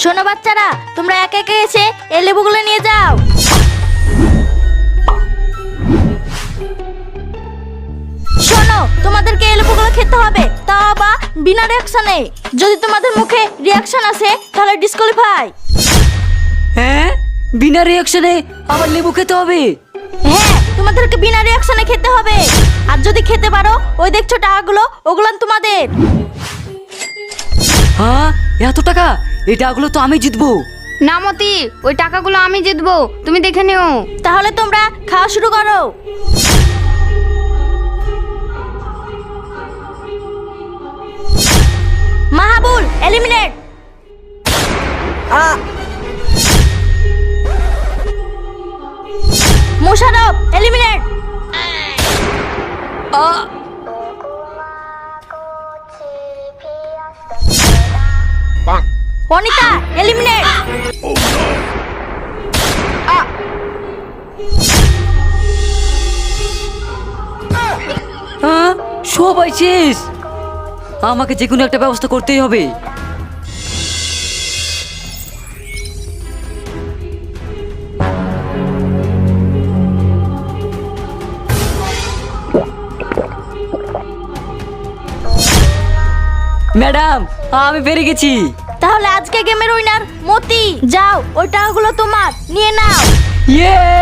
শোনো বাচ্চারা তোমরা একে একে এসে এই লেবুগুলো নিয়ে যাও। শোনো তোমাদেরকে এই লেবুগুলো খেতে হবে। তা বা বিনা রিয়াকশনে যদি তোমাদের মুখে রিয়াকশন আসে তাহলে ডিসকোয়ালিফাই হ্যাঁ? বিনা রিয়াকশনে আবার লেবু খেতে হবে? হ্যাঁ তোমাদেরকে বিনা রিয়াকশনে খেতে হবে। আর যদি খেতে পারো ওই দেখছ টাকাগুলো ওগুলো তোমাদের। হ্যাঁ? এত টাকা? এই টাকাগুলো তো আমি জিতবো। না মতি ওই টাকাগুলো আমি জিতবো। তুমি দেখে নিও। তাহলে তোমরা খাওয়া শুরু করো। Mahabul eliminate Mosharraf eliminate eliminate হ্যাঁ সবাই শেষ আমাকে যে কোনো একটা ব্যবস্থা করতেই হবে। ম্যাডাম, আমি পেরে গেছি। তাহলে আজকে গেমের উইনার মতি যাও ওই টাকাগুলো তোমার নিয়ে নাও। ইয়ে